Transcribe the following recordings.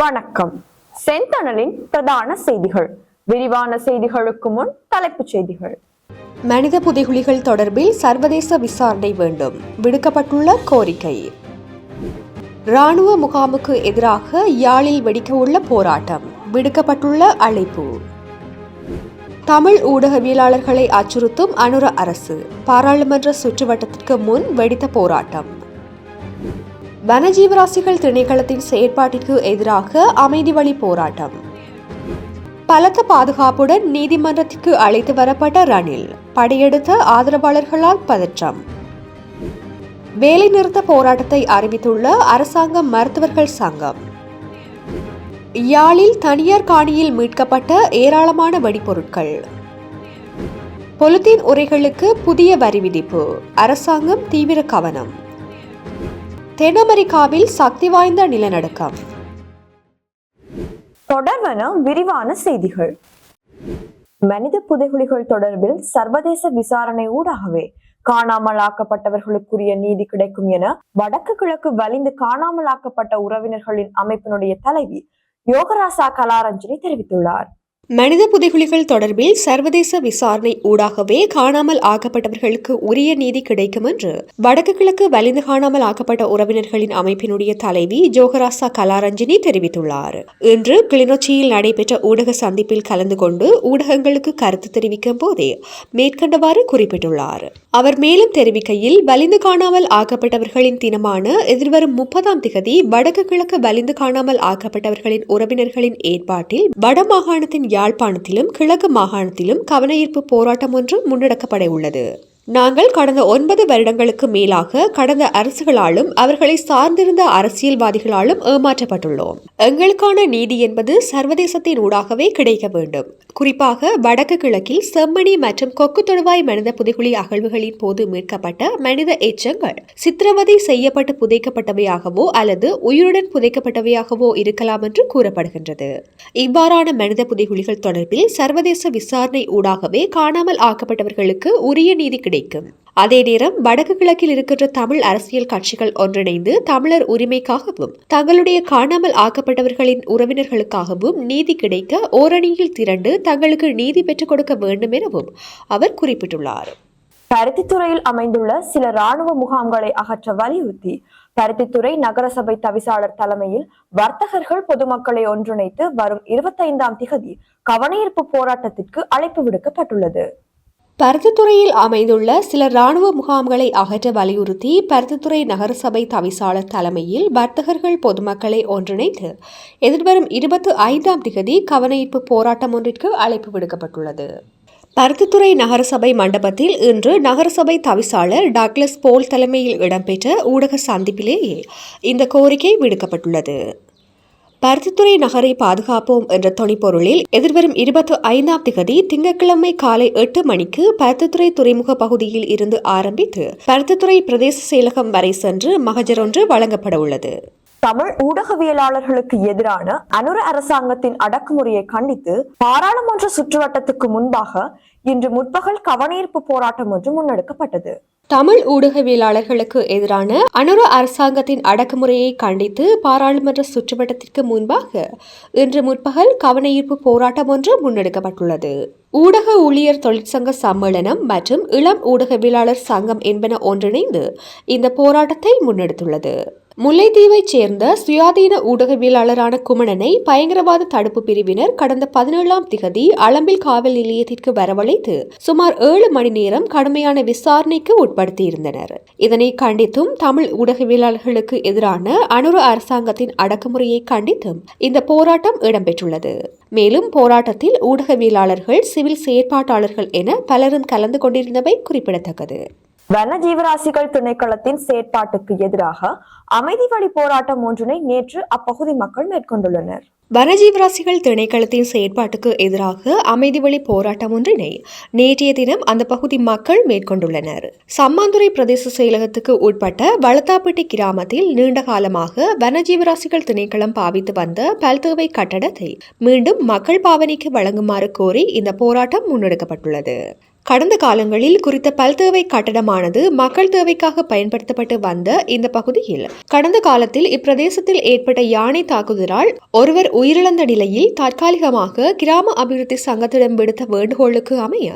வணக்கம். செந்தணலின் பிரதான செய்திகள். விரிவான செய்திகளுக்கு முன் தலைப்புச் செய்திகள். மனித புதைகுழிகள் தொடர்பில் சர்வதேச விசாரணை வேண்டும். விடுக்கப்பட்டுள்ள கோரிக்கை. ராணுவ முகாமுக்கு எதிராக யாழில் வெடிக்கவுள்ள போராட்டம். விடுக்கப்பட்டுள்ள அழைப்பு. தமிழ் ஊடகவியலாளர்களை அச்சுறுத்தும் அனுர அரசு. பாராளுமன்ற சுற்றுவட்டத்திற்கு முன் வெடித்த போராட்டம். வனஜீவராசிகள் திணைக்களத்தின் செயற்பாட்டிற்கு எதிராக அமைதி வழி போராட்டம். பலத்த பாதுகாப்புடன் நீதிமன்றத்திற்கு அழைத்து வரப்பட்ட ரணில் படையெடுத்த ஆதரவாளர்களால் பதற்றம். வேலைநிறுத்த போராட்டத்தை அறிவித்துள்ள அரசாங்க மருத்துவர்கள் சங்கம். யாழில் தனியார் காணியில் மீட்கப்பட்ட ஏராளமான வெடிபொருட்கள். பொலித்தீன் உரைகளுக்கு புதிய வரி விதிப்பு. அரசாங்கம் தீவிர கவனம். தென் அமெரிக்காவில் சக்தி வாய்ந்த நிலநடுக்கம். தொடர்வன விரிவான செய்திகள். மனித புதைகுழிகள் தொடர்பில் சர்வதேச விசாரணை ஊடாகவே காணாமலாக்கப்பட்டவர்களுக்குரிய நீதி கிடைக்கும் என வடக்கு கிழக்கு வலிந்து காணாமலாக்கப்பட்ட உறவினர்களின் அமைப்பினுடைய தலைவி யோகராசா கலாரஞ்சனி தெரிவித்துள்ளார். மனித புதைகுழிகள் தொடர்பில் சர்வதேச விசாரணை ஊடாகவே காணாமல் ஆக்கப்பட்டவர்களுக்கு உரிய நீதி கிடைக்கும் என்று வடக்கு கிழக்கு வலிந்து காணாமல் ஆக்கப்பட்ட உறவினர்களின் அமைப்பினுடைய தலைவி ஜோகராசா கலாரஞ்சினி தெரிவித்துள்ளார். இன்று கிளிநொச்சியில் நடைபெற்ற ஊடக சந்திப்பில் கலந்து கொண்டு ஊடகங்களுக்கு கருத்து தெரிவிக்கும் போதே மேற்கண்டவாறு குறிப்பிட்டுள்ளார். அவர் மேலும் தெரிவிக்கையில் வலிந்து காணாமல் ஆக்கப்பட்டவர்களின் தினமான எதிர்வரும் முப்பதாம் திகதி வடக்கு கிழக்கு வலிந்து காணாமல் ஆக்கப்பட்டவர்களின் உறவினர்களின் ஏற்பாட்டில் வடமாகாணத்தின் யாழ்ப்பாணத்திலும் கிழக்கு மாகாணத்திலும் கவனஈர்ப்பு போராட்டம் ஒன்று முன்னெடுக்கப்பட உள்ளது நாங்கள் கடந்த ஒன்பது வருடங்களுக்கு மேலாக கடந்த அரசுகளாலும் அவர்களை சார்ந்திருந்த அரசியல்வாதிகளாலும் ஏமாற்றப்பட்டுள்ளோம். எங்களுக்கான நீதி என்பது சர்வதேசத்தின் ஊடாகவே கிடைக்க வேண்டும். குறிப்பாக வடக்கு கிழக்கில் செம்மணி மற்றும் கொக்கு தொடுவாய் மனித புதைகுழி அகழ்வுகளின் போது மீட்கப்பட்ட மனித எச்சங்கள். சித்திரவதை செய்யப்பட்டு புதைக்கப்பட்டவையாகவோ அல்லது உயிருடன் புதைக்கப்பட்டவையாகவோ இருக்கலாம் என்று கூறப்படுகின்றது. இவ்வாறான மனித புதைகுழிகள் தொடர்பில் சர்வதேச விசாரணை ஊடாகவே காணாமல் ஆக்கப்பட்டவர்களுக்கு உரிய நீதி கிடைக்கும். அதே நேரம் வடக்கு கிழக்கில் இருக்கின்ற தமிழ் அரசியல் கட்சிகள் ஒன்றிணைந்து தமிழர் உரிமைக்காகவும் தங்களுடைய காணாமல் ஆக்கப்பட்டவர்களின் உறவினர்களுக்காகவும் நீதி கிடைக்க ஓரணியில் திரண்டு தங்களுக்கு நீதி பெற்றுக் கொடுக்க வேண்டும் எனவும் அவர் குறிப்பிட்டுள்ளார். பருத்தித்துறையில் அமைந்துள்ள சில ராணுவ முகாம்களை அகற்ற வலியுறுத்தி பருத்தித்துறை நகரசபை தவிசாளர் தலைமையில் வர்த்தகர்கள் பொதுமக்களை ஒன்றிணைத்து வரும் இருபத்தைந்தாம் திகதி கவனஈர்ப்பு போராட்டத்திற்கு அழைப்பு விடுக்கப்பட்டுள்ளது. பருத்தித்துறையில் அமைந்துள்ள சில ராணுவ முகாம்களை அகற்ற வலியுறுத்தி பருத்தித்துறை நகரசபை தவிசாளர் தலைமையில் வர்த்தகர்கள் பொதுமக்களை ஒன்றிணைத்து எதிர்வரும் இருபத்தி ஐந்தாம் திகதி கவனஈர்ப்பு போராட்டம் ஒன்றிற்கு அழைப்பு விடுக்கப்பட்டுள்ளது. பருத்தித்துறை நகரசபை மண்டபத்தில் இன்று நகரசபை தவிசாளர் டாக்லஸ் போல் தலைமையில் இடம்பெற்ற ஊடக சந்திப்பிலேயே இந்த கோரிக்கை விடுக்கப்பட்டுள்ளது. பருத்தித்துறை நகரை பாதுகாப்போம் என்ற தொனிப்பொருளில் எதிர்வரும் இருபத்தி ஐந்தாம் திகதி திங்கட்கிழமை காலை எட்டு மணிக்கு பருத்தித்துறை துறைமுக பகுதியில் இருந்து ஆரம்பித்து பருத்தித்துறை பிரதேச செயலகம் வரை சென்று மகஜர் ஒன்று வழங்கப்பட உள்ளது. தமிழ் ஊடகவியலாளர்களுக்கு எதிரான அனுர அரசாங்கத்தின் அடக்குமுறையை கண்டித்து பாராளுமன்ற சுற்றுவட்டத்துக்கு முன்பாக இன்று முற்பகல் கவனஈர்ப்பு போராட்டம் ஒன்று முன்னெடுக்கப்பட்டது. தமிழ் ஊடகவியலாளர்களுக்கு எதிரான அனுர அரசாங்கத்தின் அடக்குமுறையை கண்டித்து பாராளுமன்ற சுற்றுவட்டத்திற்கு முன்பாக இன்று முற்பகல் கவனஈர்ப்பு போராட்டம் ஒன்று முன்னெடுக்கப்பட்டுள்ளது. ஊடக ஊழியர் தொழிற்சங்க சம்மேளனம் மற்றும் இளம் ஊடகவியலாளர் சங்கம் என்பன ஒன்றிணைந்து இந்த போராட்டத்தை முன்னெடுத்துள்ளது. முல்லைத்தீவைச் சேர்ந்த சுயாதீன ஊடகவியலாளரான குமணனை பயங்கரவாத தடுப்பு பிரிவினர் கடந்த பதினேழாம் திகதி அளம்பில் காவல் நிலையத்திற்கு வரவழைத்து சுமார் ஏழு மணி நேரம் கடுமையான விசாரணைக்கு உட்படுத்தியிருந்தனர். இதனை கண்டித்தும் தமிழ் ஊடகவியலாளர்களுக்கு எதிரான அனுர அரசாங்கத்தின் அடக்குமுறையை கண்டித்தும் இந்த போராட்டம் இடம்பெற்றுள்ளது. மேலும் போராட்டத்தில் ஊடகவியலாளர்கள் சிவில் செயற்பாட்டாளர்கள் என பலரும் கலந்து கொண்டிருந்தவை குறிப்பிடத்தக்கது. வன ஜீவராசிகள் திணைக்களத்தின் செயற்பாட்டுக்கு எதிராக அமைதி வழி போராட்டம் ஒன்றினை நேற்று அப்பகுதி மக்கள் மேற்கொண்டுள்ளனர். வனஜீவராசிகள் திணைக்களத்தின் செயற்பாட்டுக்கு எதிராக அமைதி வழி போராட்டம் ஒன்றினை நேற்றைய தினம் அந்த பகுதி மக்கள் மேற்கொண்டுள்ளனர். சம்மாந்துறை பிரதேச செயலகத்துக்கு உட்பட்ட வளத்தாப்பட்டி கிராமத்தில் நீண்ட காலமாக வனஜீவராசிகள் திணைக்களம் பாவித்து வந்த பல்தேவை கட்டடத்தை மீண்டும் மக்கள் பாவனைக்கு வழங்குமாறு கோரி இந்த போராட்டம் முன்னெடுக்கப்பட்டுள்ளது. கடந்த காலங்களில் குறித்த பல்தேவை கட்டடமானது மக்கள் தேவைக்காக பயன்படுத்தப்பட்டு வந்த இந்த பகுதியில் கடந்த காலத்தில் இப்பிரதேசத்தில் ஏற்பட்ட யானை தாக்குதலால் ஒருவர் உயிரிழந்த நிலையில் தற்காலிகமாக கிராம அபிவிருத்தி சங்கத்திடம் விடுத்த வேண்டுகோளுக்கு அமைய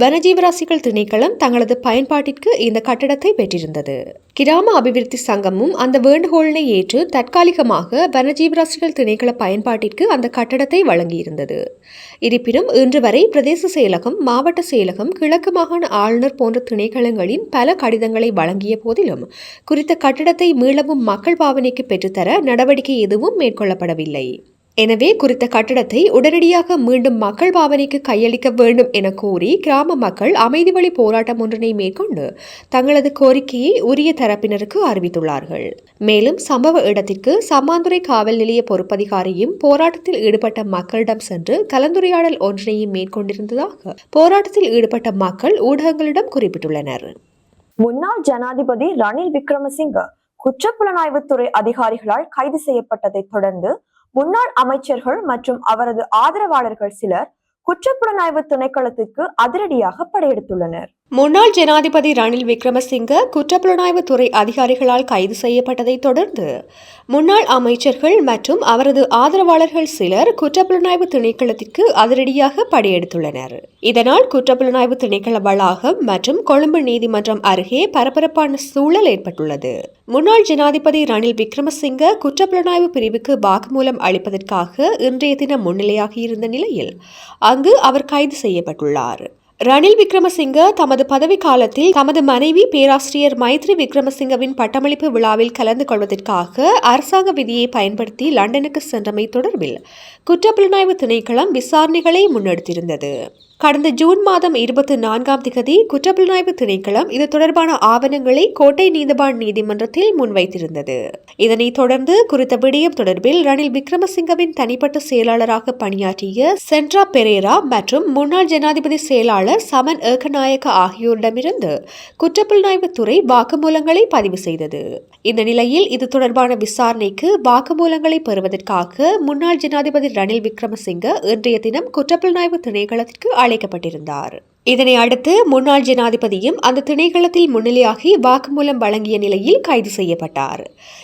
வனஜீவராசிகள் திணைக்களம் தங்களது பயன்பாட்டிற்கு இந்த கட்டடத்தை பெற்றிருந்தது. கிராம அபிவிருத்தி சங்கமும் அந்த வேண்டுகோளினை ஏற்று தற்காலிகமாக வனஜீவராசிகள் திணைக்கள பயன்பாட்டிற்கு அந்த கட்டடத்தை வழங்கியிருந்தது. இருப்பினும் இன்று வரை பிரதேச செயலகம் மாவட்ட செயலகம் கிழக்கு மாகாண ஆளுநர் போன்ற திணைக்களங்களின் பல கடிதங்களை வழங்கிய போதிலும் குறித்த கட்டடத்தை மீளவும் மக்கள் பாவனைக்கு பெற்றுத்தர நடவடிக்கை எதுவும் மேற்கொள்ளப்படவில்லை. எனவே குறித்த கட்டடத்தை உடனடியாக மீண்டும் மக்கள் பாவனைக்கு கையளிக்க வேண்டும் என கோரி கிராம மக்கள் அமைதி வழி போராட்டம் ஒன்றினை மேற்கொண்டு தங்களது கோரிக்கையை உரிய தரப்பினருக்கு அறிவித்துள்ளார்கள். மேலும் சம்பவ இடத்திற்கு சம்மாந்துறை காவல் நிலைய பொறுப்பதிகாரியும் போராட்டத்தில் ஈடுபட்ட மக்களிடம் சென்று கலந்துரையாடல் ஒன்றினையும் மேற்கொண்டிருந்ததாக போராட்டத்தில் ஈடுபட்ட மக்கள் ஊடகங்களிடம் குறிப்பிட்டுள்ளனர். முன்னாள் ஜனாதிபதி ரணில் விக்ரமசிங்க குற்றப்புலனாய்வுத்துறை அதிகாரிகளால் கைது செய்யப்பட்டதைத் தொடர்ந்து முன்னாள் அமைச்சர்கள் மற்றும் அவரது ஆதரவாளர்கள் சிலர் குற்றப்புலனாய்வு திணைக்களத்துக்கு அதிரடியாக படையெடுத்துள்ளனர். முன்னாள் ஜனாதிபதி ரணில் விக்ரமசிங்க குற்றப்புலனாய்வு துறை அதிகாரிகளால் கைது செய்யப்பட்டதைத் தொடர்ந்து முன்னாள் அமைச்சர்கள் மற்றும் அவரது ஆதரவாளர்கள் சிலர் குற்றப்புலனாய்வு திணைக்களத்திற்கு அதிரடியாக படையெடுத்துள்ளனர். இதனால் குற்றப்புலனாய்வு திணைக்கள வளாகம் மற்றும் கொழும்பு நீதிமன்றம் அருகே பரபரப்பான சூழல் ஏற்பட்டுள்ளது. முன்னாள் ஜனாதிபதி ரணில் விக்ரமசிங்க குற்றப்புலனாய்வு பிரிவுக்கு வாக்குமூலம் அளிப்பதற்காக இன்றைய தினம் முன்னிலையாகியிருந்த நிலையில் அங்கு அவர் கைது செய்யப்பட்டுள்ளார். ரணில் விக்ரமசிங்க தமது பதவி காலத்தில் தமது மனைவி பேராசிரியர் மைத்ரி விக்ரமசிங்கவின் பட்டமளிப்பு விழாவில் கலந்து கொள்வதற்காக அரசாங்க விதியை பயன்படுத்தி லண்டனுக்கு சென்றமை தொடர்பில் குற்றப்புலனாய்வு திணைக்களம் விசாரணைகளை முன்னெடுத்திருந்தது. கடந்த ஜூன் மாதம் இருபத்தி நான்காம் திகதி குற்றப்புலனாய்வு திணைக்களம் இது தொடர்பான ஆவணங்களை கோட்டை நீதவான் நீதிமன்றத்தில் முன்வைத்திருந்தது. இதனைத் தொடர்ந்து குறித்த விடயம் தொடர்பில் ரணில் விக்ரமசிங்கவின் தனிப்பட்ட செயலாளராக பணியாற்றிய சென்ட்ரா பெரேரா மற்றும் முன்னாள் ஜனாதிபதி செயலாளர் சமன் ஏகநாயக்க ஆகியோரிடமிருந்து குற்றப்புலனாய்வு துறை வாக்குமூலங்களை பதிவு செய்தது. இந்த நிலையில் இது தொடர்பான விசாரணைக்கு வாக்குமூலங்களை பெறுவதற்காக முன்னாள் ஜனாதிபதி ரணில் விக்ரமசிங்க இன்றைய தினம் குற்றப்புலனாய்வு திணைக்களத்திற்கு அழைக்கப்பட்டிருந்தார். இதனை அடுத்து முன்னாள் ஜனாதிபதியும் அந்த திணைக்களத்தில் முன்னிலையாகி வாக்குமூலம் வழங்கிய நிலையில் கைது செய்யப்பட்டார்.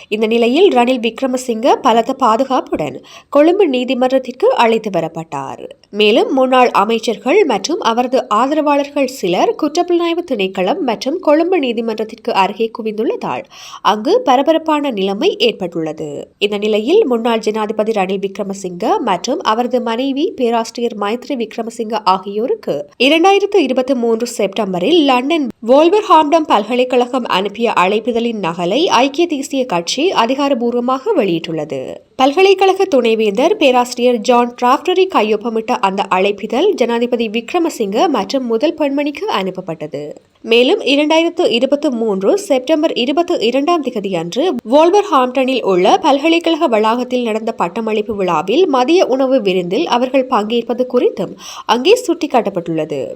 இந்த நிலையில் ரணில் விக்ரமசிங்க பலத்த பாதுகாப்புடன் கொழும்பு நீதிமன்றத்திற்கு அழைத்து வரப்பட்டார். மேலும் முன்னாள் அமைச்சர்கள் மற்றும் அவரது ஆதரவாளர்கள் சிலர் குற்றப்புலனாய்வு திணைக்களம் மற்றும் கொழும்பு நீதிமன்றத்திற்கு அருகே குவிந்துள்ளதால் அங்கு பரபரப்பான நிலைமை ஏற்பட்டுள்ளது. இந்த நிலையில் முன்னாள் ஜனாதிபதி ரணில் விக்ரமசிங்க மற்றும் அவரது மனைவி பேராசிரியர் மைத்ரி விக்ரமசிங்க ஆகியோருக்கு இரண்டாயிரத்தி இருபத்தி மூன்று செப்டம்பரில் லண்டன் வோல்வர்ஹாம்டம் பல்கலைக்கழகம் அனுப்பிய அழைப்பிதழின் நகலை ஐக்கிய தேசிய கட்சி அதிகாரபூர்வமாக வெளியிட்டுள்ளது. பல்கலைக்கழக துணைவேந்தர் பேராசிரியர் ஜான் டிராப்டரி கையொப்பமிட்ட அந்த அழைப்பிதழ் ஜனாதிபதி விக்ரமசிங்க மற்றும் முதல் பெண்மணிக்கு அனுப்பப்பட்டது. மேலும் இரண்டாயிரத்து இருபத்தி மூன்று செப்டம்பர் இருபத்தி இரண்டாம் தேதி அன்று வோல்வர்ஹாம்டனில் உள்ள பல்கலைக்கழக வளாகத்தில் நடந்த பட்டமளிப்பு விழாவில் மதிய உணவு விருந்தில் அவர்கள் பங்கேற்பது குறித்தும் அங்கே சுட்டிக்காட்டப்பட்டுள்ளது.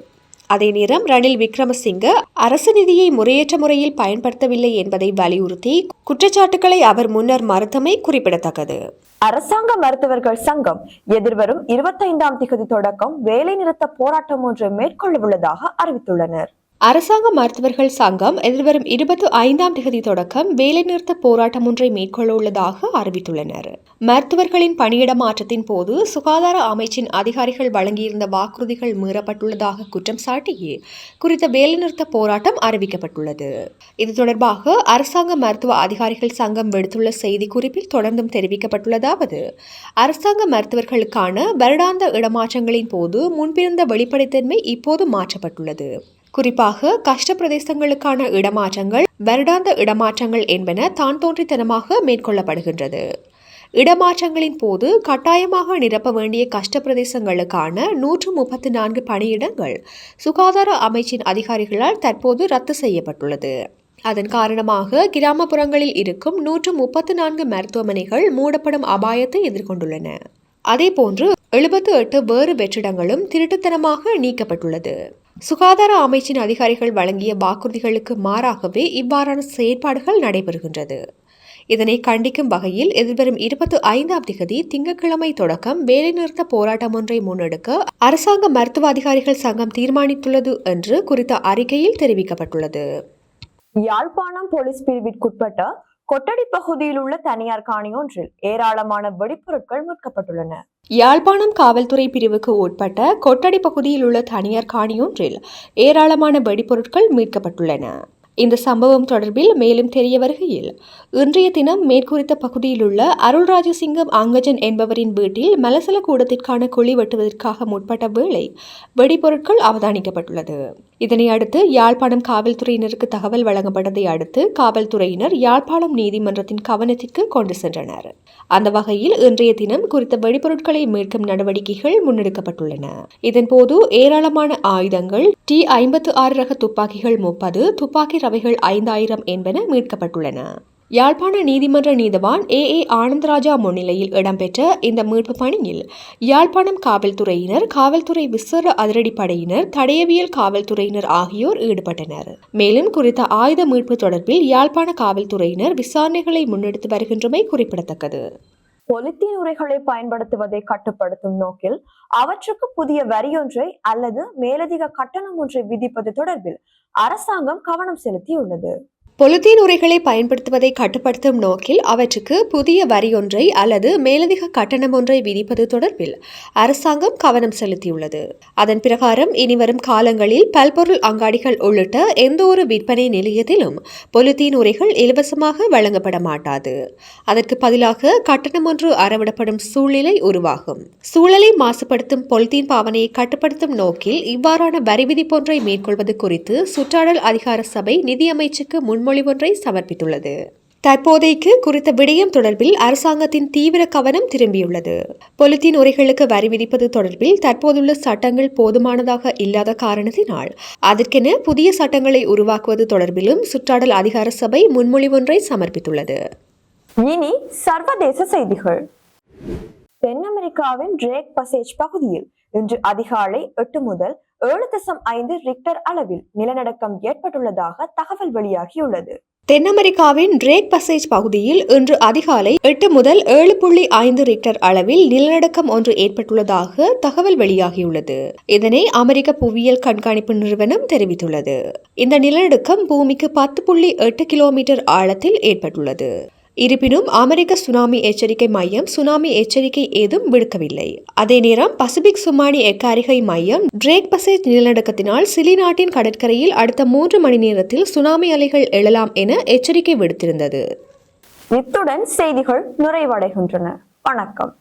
அதே நேரம் ரணில் விக்ரமசிங்க அரசு நிதியை முறையற்ற முறையில் பயன்படுத்தவில்லை என்பதை வலியுறுத்தி குற்றச்சாட்டுகளை அவர் முன்னர் மறுத்தமை குறிப்பிடத்தக்கது. அரசாங்க மருத்துவர்கள் சங்கம் எதிர்வரும் இருபத்தைந்தாம் திகதி தொடக்கம் வேலைநிறுத்த போராட்டம் ஒன்று மேற்கொள்ள உள்ளதாக அறிவித்துள்ளனர். அரசாங்க மருத்துவர்கள் சங்கம் எதிர்வரும் இருபத்தி ஐந்தாம் தேதி தொடக்கம் வேலைநிறுத்த போராட்டம் ஒன்றை மேற்கொள்ள உள்ளதாக அறிவித்துள்ளனர். மருத்துவர்களின் பணியிட மாற்றத்தின் போது சுகாதார அமைச்சின் அதிகாரிகள் வழங்கியிருந்த வாக்குறுதிகள் மீறப்பட்டுள்ளதாக குற்றம் சாட்டி குறித்த வேலைநிறுத்த போராட்டம் அறிவிக்கப்பட்டுள்ளது. இது தொடர்பாக அரசாங்க மருத்துவ அதிகாரிகள் சங்கம் விடுத்துள்ள செய்திக்குறிப்பில் தொடர்ந்தும் தெரிவிக்கப்பட்டுள்ளதாவது அரசாங்க மருத்துவர்களுக்கான வருடாந்த இடமாற்றங்களின் போது முன்பிருந்த வெளிப்படைத்தன்மை இப்போது மாற்றப்பட்டுள்ளது. குறிப்பாக கஷ்ட பிரதேசங்களுக்கான இடமாற்றங்கள் வருடாந்த இடமாற்றங்கள் என்பன தான் தோன்றித்தனமாக மேற்கொள்ளப்படுகின்றது. இடமாற்றங்களின் போது கட்டாயமாக நிரப்ப வேண்டிய கஷ்ட பிரதேசங்களுக்கான நூற்று முப்பத்தி நான்கு பணியிடங்கள் சுகாதார அமைச்சின் அதிகாரிகளால் தற்போது ரத்து செய்யப்பட்டுள்ளது. அதன் காரணமாக கிராமப்புறங்களில் இருக்கும் நூற்று முப்பத்து நான்கு மருத்துவமனைகள் மூடப்படும் அபாயத்தை எதிர்கொண்டுள்ளன. அதேபோன்று எழுபத்து எட்டு வேறு வெற்றிடங்களும் திருட்டுத்தனமாக நீக்கப்பட்டுள்ளது. சுகாதார அமைச்சின் அதிகாரிகள் வழங்கிய வாக்குறுதிகளுக்கு மாறாகவே இவ்வாறான செயற்பாடுகள் நடைபெறுகின்றது. இதனை கண்டிக்கும் வகையில் எதிர்வரும் இருபத்தி ஐந்தாம் திகதி திங்கட்கிழமை தொடக்கம் வேலைநிறுத்த போராட்டம் ஒன்றை முன்னெடுக்க அரசாங்க மருத்துவ அதிகாரிகள் சங்கம் தீர்மானித்துள்ளது என்று குறித்த அறிக்கையில் தெரிவிக்கப்பட்டுள்ளது. யாழ்ப்பாணம் போலீஸ் பிரிவிற்குட்பட்ட கொட்டடி பகுதியில் உள்ள தனியார் காணி ஒன்றில் ஏராளமான வெடிப்பொருட்கள் மீட்கப்பட்டுள்ளன. யாழ்ப்பாணம் காவல்துறை பிரிவுக்கு உட்பட்ட கொட்டடி பகுதியில் உள்ள தனியார் காணியொன்றில் ஏராளமான வெடிபொருட்கள் மீட்கப்பட்டுள்ளன. இந்த சம்பவம் தொடர்பில் மேலும் தெரிய வருகையில் இன்றைய தினம் மேற்குறித்த பகுதியில் உள்ள அருள்ராஜசிங்கம் அங்கஜன் என்பவரின் வீட்டில் மலசல கூடத்திற்கான குழி வெட்டுவதற்காக முற்பட்ட வேளை வெடிபொருட்கள் அவதானிக்கப்பட்டுள்ளது. இதனை அடுத்து யாழ்ப்பாணம் காவல்துறையினருக்கு தகவல் வழங்கப்பட்டதை அடுத்து காவல்துறையினர் யாழ்ப்பாணம் நீதிமன்றத்தின் கவனத்திற்கு கொண்டு சென்றனர். அந்த வகையில் இன்றைய தினம் குறித்த வெடிபொருட்களை மீட்கும் நடவடிக்கைகள் முன்னெடுக்கப்பட்டுள்ளன. இதன்போது ஏராளமான ஆயுதங்கள் டி ஐம்பத்து ஆறு ரக துப்பாக்கிகள் முப்பது துப்பாக்கி ரவைகள் ஐந்தாயிரம் என்பன மீட்கப்பட்டுள்ளன. யாழ்ப்பாண நீதிமன்ற நீதவான் ஏ. ஏ. ஆனந்தராஜா முன்னிலையில் இடம்பெற்ற இந்த மீட்பு பணியில் யாழ்ப்பாணம் காவல்துறையினர் காவல்துறை விசேட அதிரடிப்படையினர் தடயவியல் காவல்துறையினர் ஆகியோர் ஈடுபட்டனர். மேலும் குறித்த ஆயுத மீட்பு தொடர்பில் யாழ்ப்பாண காவல்துறையினர் விசாரணைகளை முன்னெடுத்து வருகின்றமை குறிப்பிடத்தக்கது. பொலித்தீன் உரைகளை பயன்படுத்துவதை கட்டுப்படுத்தும் நோக்கில் அவற்றுக்கு புதிய வரியொன்றை அல்லது மேலதிக கட்டணம் ஒன்றை விதிப்பது தொடர்பில் அரசாங்கம் கவனம் செலுத்தியுள்ளது. பொலித்தீன் உரைகளை பயன்படுத்துவதை கட்டுப்படுத்தும் நோக்கில் அவற்றுக்கு புதிய வரியொன்றை அல்லது மேலதிக கட்டணம் ஒன்றை விதிப்பது தொடர்பில் அரசாங்கம் கவனம் செலுத்தியுள்ளது. அதன் பிரகாரம் இனிவரும் காலங்களில் பல்பொருள் அங்காடிகள் உள்ளிட்ட எந்த ஒரு விற்பனை நிலையத்திலும் பொலித்தீன் உரைகள் இலவசமாக வழங்கப்பட மாட்டாது. அதற்கு பதிலாக கட்டணம் ஒன்று அறவிடப்படும் சூழ்நிலை உருவாகும். சூழலை மாசுபடுத்தும் பொலித்தீன் பாவனையை கட்டுப்படுத்தும் நோக்கில் இவ்வாறான வரி விதிப்பொன்றை மேற்கொள்வது குறித்து சுற்றாடல் அதிகார சபை நிதியமைச்சுக்கு முன்மொழிவொன்றை சமர்ப்பித்துள்ளது. தற்போதைக்கு குறித்த விடயம் தொடர்பில் அரசாங்கத்தின் தீவிர கவனம் திரும்பியுள்ளது. பொலித்தீன் உரைகளுக்கு வரி விதிப்பது தொடர்பில் தற்போதுள்ள சட்டங்கள் போதுமானதாக இல்லாத காரணத்தினால் அதற்கென புதிய சட்டங்களை உருவாக்குவது தொடர்பிலும் சுற்றாடல் அதிகார சபை முன்மொழிவொன்றை சமர்ப்பித்துள்ளது. இனி சர்வதேச செய்திகள். தென் அமெரிக்காவின் ட்ரேக் பசேஜ் பகுதியில் இன்று அதிகாலை எட்டு முதல் ஏழு தசம் ஐந்து ரிக்டர் அளவில் நிலநடுக்கம் ஏற்பட்டுள்ளதாக தகவல் வெளியாகியுள்ளது. தென் அமெரிக்காவின் ட்ரேக் பசேஜ் பகுதியில் இன்று அதிகாலை எட்டு முதல் ஏழு புள்ளி ஐந்து ரிக்டர் அளவில் நிலநடுக்கம் ஒன்று ஏற்பட்டுள்ளதாக தகவல் வெளியாகியுள்ளது. இதனை அமெரிக்க புவியியல் கண்காணிப்பு நிறுவனம் தெரிவித்துள்ளது. இந்த நிலநடுக்கம் பூமிக்கு பத்து புள்ளி எட்டு கிலோமீட்டர் ஆழத்தில் ஏற்பட்டுள்ளது. இருப்பினும் அமெரிக்க சுனாமி எச்சரிக்கை மையம் சுனாமி எச்சரிக்கை ஏதும் விடுக்கவில்லை. அதே நேரம் பசிபிக் சுமானி எக்காரிகை மையம் ட்ரேக் பசேஜ் நிலநடுக்கத்தினால் சிலி நாட்டின் கடற்கரையில் அடுத்த மூன்று மணி நேரத்தில் சுனாமி அலைகள் எழலாம் என எச்சரிக்கை விடுத்திருந்தது. இத்துடன் செய்திகள் நிறைவடைகின்றன. வணக்கம்.